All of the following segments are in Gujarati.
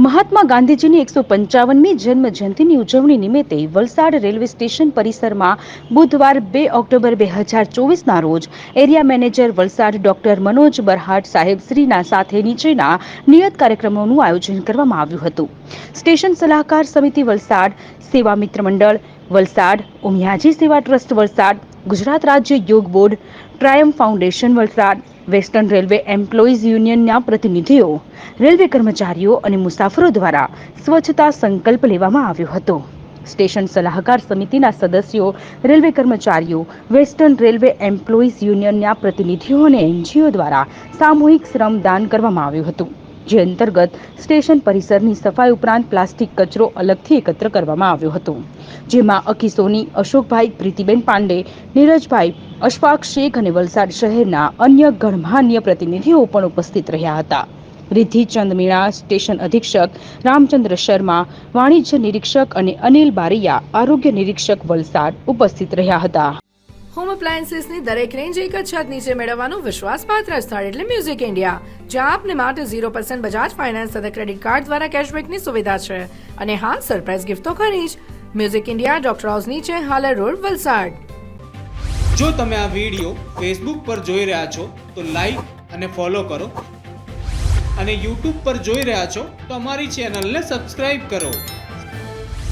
મહાત્મા ગાંધીજીની એકસો પંચાવનમી જન્મ જયંતિની ઉજવણી નિમિત્તે વલસાડ રેલવે સ્ટેશન પરિસરમાં બુધવાર બે ઓક્ટોબર બે હજાર ચોવીસના રોજ area manager Valsad doctor Manoj Barhat સાહેબ શ્રીના સાથે નીચેના નિયત કાર્યક્રમોનું આયોજન કરવામાં આવ્યું હતું. સ્ટેશન સલાહકાર સમિતિ વલસાડ સેવા મિત્ર મંડળ વલસાડ, ઉમિયાજી સેવા ટ્રસ્ટ વલસાડ, ગુજરાત રાજ્ય યોગ board ટ્રાયમ foundation Valsad, western railway employees યુનિયનના પ્રતિનિધિઓ, રેલવે કર્મચારીઓ અને મુસાફરો દ્વારા સ્વચ્છતા સંકલ્પ લેવામાં આવ્યો હતો. સ્ટેશન સલાહકાર સમિતિના સદસ્યો, રેલવે કર્મચારીઓ, વેસ્ટર્ન રેલવે એમ્પ્લોઈઝ યુનિયનના પ્રતિનિધિઓ અને એનજીઓ દ્વારા સામૂહિક શ્રમદાન કરવામાં આવ્યું હતું. જે અંતર્ગત સ્ટેશન પરિસરની સફાઈ ઉપરાંત પ્લાસ્ટિક કચરો અલગથી એકત્ર કરવામાં આવ્યો હતો, જેમાં અકી સોની અશોકભાઈ, પ્રીતિબેન પાંડે, નીરજભાઈ, અશફાક શેખ અને વલસાડ શહેરના અન્ય ગણમાન્ય પ્રતિનિધિઓ પણ ઉપસ્થિત રહ્યા હતા. રિદ્ધિચંદ મીણા સ્ટેશન અધિક્ષક, રામચંદ્ર શર્મા, વાણિજ્ય નિરીક્ષક અને અનિલ બારૈયા આરોગ્ય નિરીક્ષક વલસાડ ઉપસ્થિત રહ્યા હતા. હોમ એપ્લાયન્સીસની દરેક રેન્જ એક જ છત નીચે મેળવવાનું વિશ્વાસપાત્ર સ્થળ એટલે મ્યુઝિક ઇન્ડિયા જ્યાં આપને માટે ઝીરો પર્સન્ટ બજાજ ફાઇનાન્સ અને ક્રેડિટ કાર્ડ દ્વારા કેશબેકની સુવિધા છે. અને હા સરપ્રાઇઝ ગિફ્ટ તો ખરી જ. મ્યુઝિક ઇન્ડિયા ડોક્ટર હાઉસ નીચે હાલર રોડ વલસાડ. જો તમે આ વીડિયો ફેસબુક પર જોઈ રહ્યા છો, તો લાઈક અને ફોલો કરો. અને યુટ્યુબ પર જોઈ રહ્યા છો, તો અમારી ચેનલને સબસ્ક્રાઇબ કરો.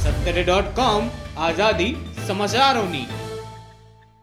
સત્તરે ડોટ કોમ આઝાદી સમાચારોની.